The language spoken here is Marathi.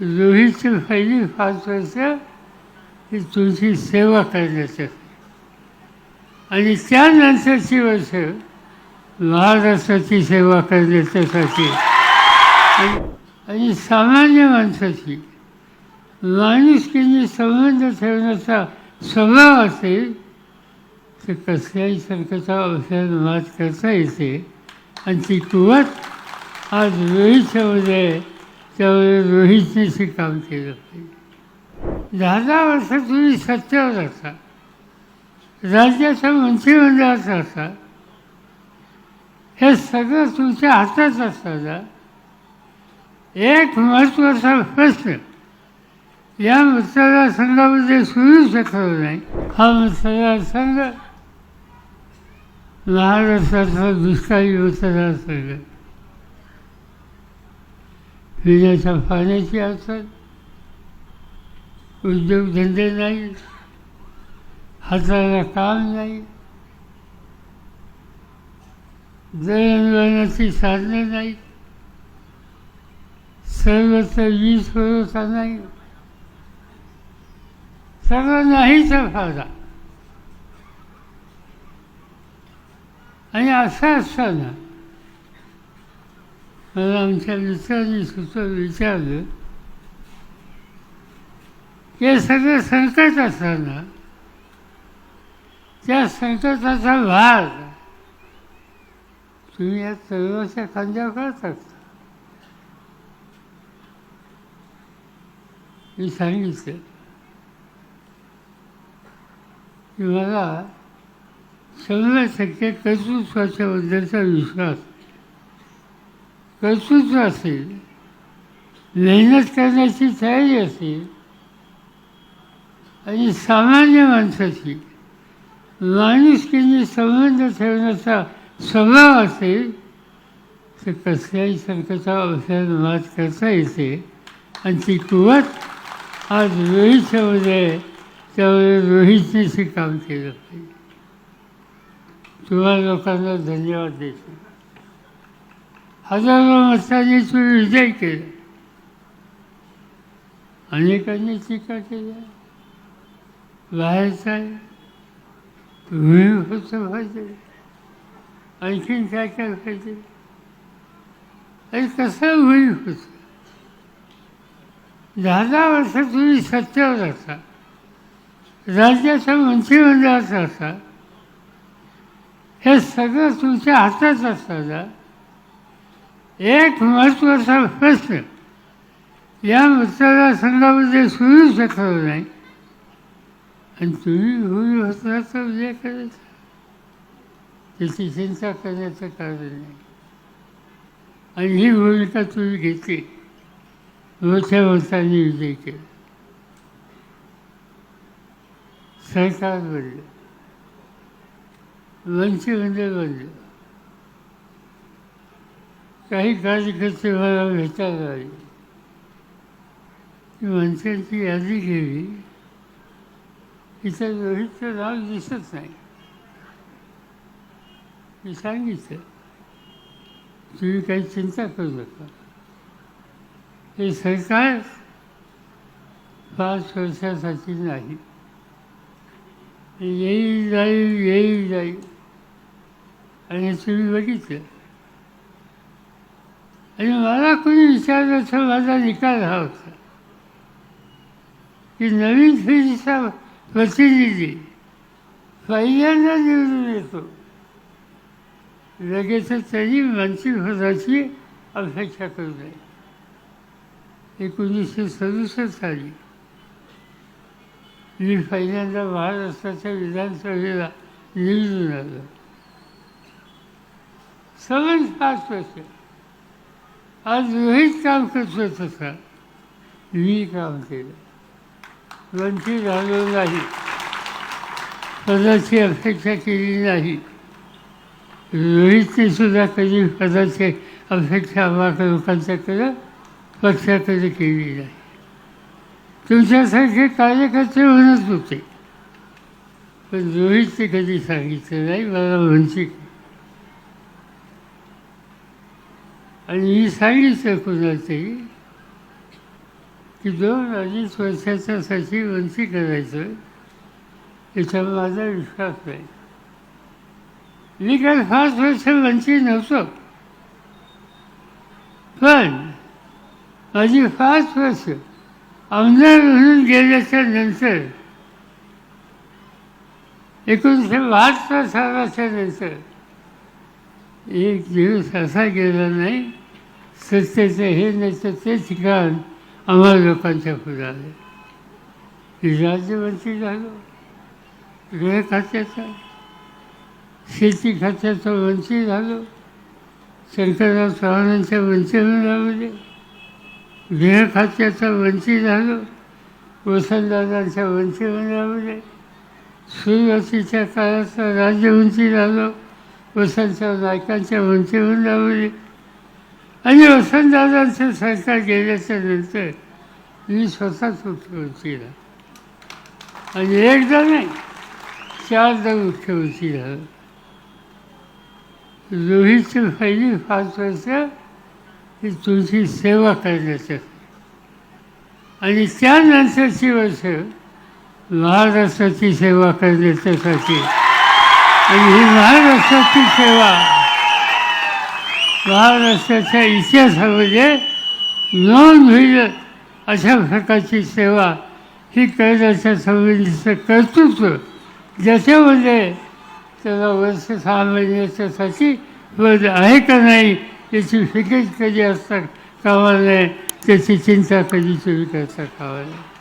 रोहितची पहिली पाच वर्ष ही तुमची सेवा करण्यासाठी आणि त्यानंतरची वर्ष महाराष्ट्राची सेवा करण्याच्यासाठी. आणि सामान्य माणसाची माणुसकीने संबंध ठेवण्याचा स्वभाव असेल तर कसल्याही संकटा औषध मात करता येते. आणि ती कुवत आज रोहितच्यामध्ये त्यावेळी त्यामुळे काम केलं. पाहिजे दहा दहा वर्षात तुम्ही सत्तेवर असा राज्याच्या मंत्रिमंडळाचा असा हे सगळं तुमच्या हातात असताना एक महत्त्वाचा प्रश्न या मतदारसंघामध्ये सुरू शकलो नाही. हा मतदारसंघ महाराष्ट्राचा दुष्काळी मतदारसंघ. पिण्याच्या पाण्याची अडचण उद्योगधंदे नाही. हाताला काम नाही. दळणवळणाची साधने नाहीत सर्वत्र वीज पुरवठा नाही. सर्व नाहीचा फायदा आणि असं असताना मला आमच्या मित्रांनी सुचव विचारलं. हे सगळं संकट असताना त्या संकटाचा भार तुम्ही या सर्वांच्या खांद्यावर टाकता मी सांगितलं की मला शंभर टक्के कर्तृत्वाच्याबद्दलचा विश्वास कर्तृत्व असेल. मेहनत करण्याची तयारी असेल. आणि सामान्य माणसाची माणुसकीने संबंध ठेवण्याचा स्वभाव असेल तर कसल्याही संकटा अवसर मात करता येते. आणि ती कुवत आज रोहितच्यामध्ये त्यामुळे रोहितनेशी काम केलं. पाहिजे तुम्हाला लोकांना धन्यवाद देतो. हजारो मतांनी तुम्ही विजय केला अनेकांनी टीका केल्या बाहेरचा तुम्ही होतं पाहिजे आणखीन काय काय पाहिजे आणि कसं होईल होतं दहा दहा वर्ष तुम्ही सत्तेवर असा राज्याच्या मंत्रिमंडळात असा हे सगळं तुमच्या हातात असताना एक महत्त्वाचा प्रश्न या मतदारसंघामध्ये सुरू शकलो नाही. आणि तुम्ही भूमी होताचा विजय करायचा? त्याची चिंता करण्याचं कारण नाही. आणि ही भूमिका तुम्ही घेतली. मोठ्या मतांनी विजय केला. सरकार बनलं. मंत्रिमंडळ बनलं. काही कार्यकर्ते मला भेटायला आले. मंत्र्यांची यादी केली. इथं रोहितचं नाव दिसत नाही. मी सांगितलं तुम्ही काही चिंता करू नका. हे सरकार पाच वर्षासाठी नाही. येईल जाईल येईल जाईल. आणि तुम्ही बघितलं आणि मला कोणी विचारलं तर माझा निकाल हा होता. की नवीन पिढीचा प्रतिनिधी पहिल्यांदा निवडून येतो. लगेच त्यांनी मंत्रिपदाची अपेक्षा करू नये एकोणीसशे सदुसष्ट साली मी पहिल्यांदा महाराष्ट्राच्या विधानसभेला निवडून आलो. समज पाच वर्ष. आज रोहित काम करतो तसा. मी काम केलं. वंचित झालो नाही. पदाची अपेक्षा केली नाही. रोहितने सुद्धा कधी पदाची अपेक्षा आम्हा लोकांच्याकडं पक्षाकडे केली नाही. तुमच्यासारखे कार्यकर्ते म्हणत होते. पण रोहितने कधी सांगितलं नाही मला वंचित आणि मी सांगितलं कुणाचंही की दोन अडीच वर्षाच्यासाठी सचिव वंशी करायचं याच्यावर माझा विश्वास नाही. मी काय पाच वर्ष वंचित नव्हतो. पण माझी पाच वर्ष आमदार म्हणून गेल्याच्यानंतर एकोणीसशे बहात्तर सालाच्या नंतर एक दिवस असा गेला नाही सत्तेचं हे नाही तर ते ठिकाण आम्हाला लोकांच्या पुढे आले. राज्यमंत्री झालो गृह खात्याचा शेती खात्याचा मंत्री झालो शंकरराव चव्हाणांच्या मंत्रिमंडळामध्ये गृह खात्याचा वंचित झालो वसंतदादांच्या मंत्रिमंडळामध्ये सुरुवातीच्या काळाचा राज्यमंत्री झालो. वसंतराव नायकांच्या मंत्रिमंडळामध्ये आणि वसंतदादांचं सरकार गेल्याच्यानंतर मी स्वतःच मुख्यमंत्री झालो. आणि एकदा नाही चारदा मुख्यमंत्री झालो. रोहितची पहिली पाच वर्ष ही तुमची सेवा करण्याचं. आणि त्यानंतरची वर्ष महाराष्ट्राची सेवा करण्याच्यासाठी. आणि ही महाराष्ट्राची सेवा. महाराष्ट्राच्या इतिहासामध्ये म्हणजे नोंद होईल अशा प्रकारची सेवा. ही करण्याच्या संबंधीचं कर्तृत्व ज्याच्यामध्ये त्याला वर्ष सहा महिन्याच्यासाठी पद आहे का नाही याची फिकेज कधी असता कामा नये त्याची चिंता कधी तुम्ही करता कामा नये